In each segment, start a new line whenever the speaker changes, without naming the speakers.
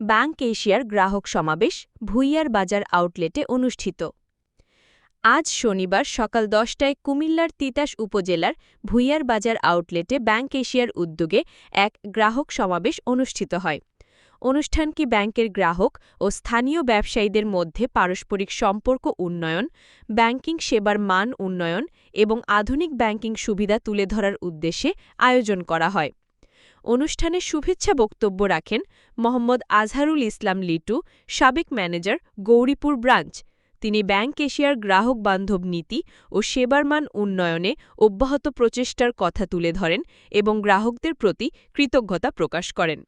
Bank এশিয়ার গ্রাহক সমাবেশ ভুইয়ার বাজার আউটলেটে অনুষ্ঠিত। আজ শনিবার সকাল দশটায় কুমিল্লার তিতাস উপজেলার ভুইয়ার বাজার আউটলেটে ব্যাংক এশিয়ার উদ্যোগে এক গ্রাহক সমাবেশ অনুষ্ঠিত হয়। অনুষ্ঠানটি ব্যাংকের গ্রাহক ও স্থানীয় ব্যবসায়ীদের মধ্যে পারস্পরিক সম্পর্ক উন্নয়ন, ব্যাংকিং সেবার মান উন্নয়ন এবং আধুনিক ব্যাংকিং সুবিধা তুলে ধরার উদ্দেশ্যে আয়োজন করা হয়। অনুষ্ঠানে শুভেচ্ছা বক্তব্য রাখেন মোহাম্মদ আজহারুল ইসলাম লিটু, সাবেক ম্যানেজার গৌরীপুর ব্রাঞ্চ। তিনি ব্যাংক এশিয়ার গ্রাহক বান্ধব নীতি ও সেবার মান উন্নয়নে অব্যাহত প্রচেষ্টার কথা তুলে ধরেন এবং গ্রাহকদের প্রতি কৃতজ্ঞতা প্রকাশ করেন।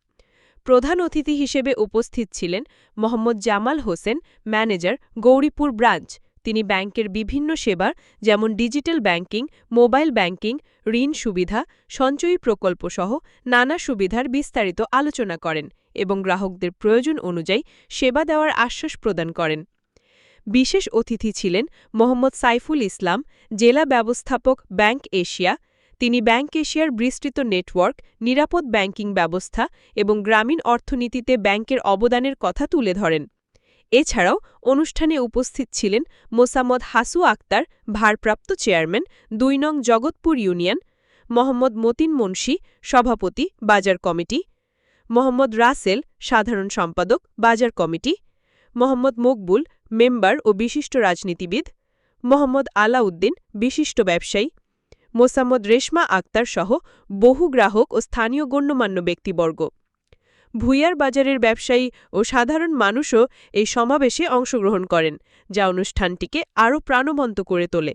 প্রধান অতিথি হিসেবে উপস্থিত ছিলেন মোহাম্মদ জামাল হোসেন, ম্যানেজার গৌরীপুর ব্রাঞ্চ। তিনি ব্যাংকের বিভিন্ন সেবা যেমন ডিজিটাল ব্যাংকিং, মোবাইল ব্যাংকিং, ঋণ সুবিধা, সঞ্চয়ী প্রকল্প সহ নানা সুবিধার বিস্তারিত আলোচনা করেন এবং গ্রাহকদের প্রয়োজন অনুযায়ী সেবা দেওয়ার আশ্বাস প্রদান করেন। বিশেষ অতিথি ছিলেন মোহাম্মদ সাইফুল ইসলাম, জেলা ব্যবস্থাপক ব্যাংক এশিয়া, তিনি ব্যাংক এশিয়ার বিস্তৃত নেটওয়ার্ক, নিরাপদ ব্যাংকিং ব্যবস্থা এবং গ্রামীণ অর্থনীতিতে ব্যাংকের অবদানের কথা তুলে ধরেন। এছাড়াও অনুষ্ঠানে উপস্থিত ছিলেন মোসাম্মদ হাসু আক্তার, ভারপ্রাপ্ত চেয়ারম্যান, দুই নং জগৎপুর ইউনিয়ন, মোহাম্মদ মতিন মুন্সি, সভাপতি, বাজার কমিটি, মোহাম্মদ রাসেল, সাধারণ সম্পাদক, বাজার কমিটি, মোহাম্মদ মকবুল, মেম্বার ও বিশিষ্ট রাজনীতিবিদ, মোহাম্মদ আলাউদ্দিন, বিশিষ্ট ব্যবসায়ী, মোসাম্মদ রেশমা আক্তার সহ বহু গ্রাহক ও স্থানীয় গণ্যমান্য ব্যক্তিবর্গ। ভুইয়ার বাজারের ব্যবসায়ী ও সাধারণ মানুষও এই সমাবেশে অংশগ্রহণ করেন, যা অনুষ্ঠানটিকে আরও প্রাণবন্ত করে তোলে।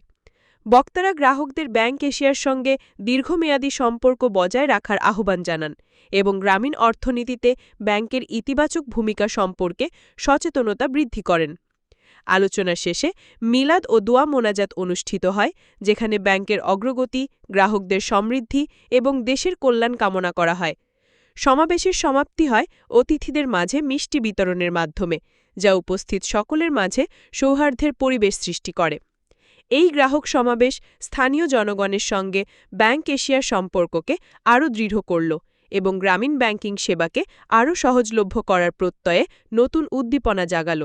বক্তারা গ্রাহকদের ব্যাংক এশিয়ার সঙ্গে দীর্ঘমেয়াদী সম্পর্ক বজায় রাখার আহ্বান জানান এবং গ্রামীণ অর্থনীতিতে ব্যাংকের ইতিবাচক ভূমিকা সম্পর্কে সচেতনতা বৃদ্ধি করেন। আলোচনা শেষে মিলাদ ও দোয়া মোনাজাত অনুষ্ঠিত হয়, যেখানে ব্যাংকের অগ্রগতি, গ্রাহকদের সমৃদ্ধি এবং দেশের কল্যাণ কামনা করা হয়। সমাবেশের সমাপ্তি হয় অতিথিদের মাঝে মিষ্টি বিতরণের মাধ্যমে, যা উপস্থিত সকলের মাঝে সৌহার্দ্যের পরিবেশ সৃষ্টি করে। এই গ্রাহক সমাবেশ স্থানীয় জনগণের সঙ্গে ব্যাংক এশিয়ার সম্পর্ককে আরও দৃঢ় করল এবং গ্রামীণ ব্যাংকিং সেবাকে আরও সহজলভ্য করার প্রত্যয়ে নতুন উদ্দীপনা জাগাল।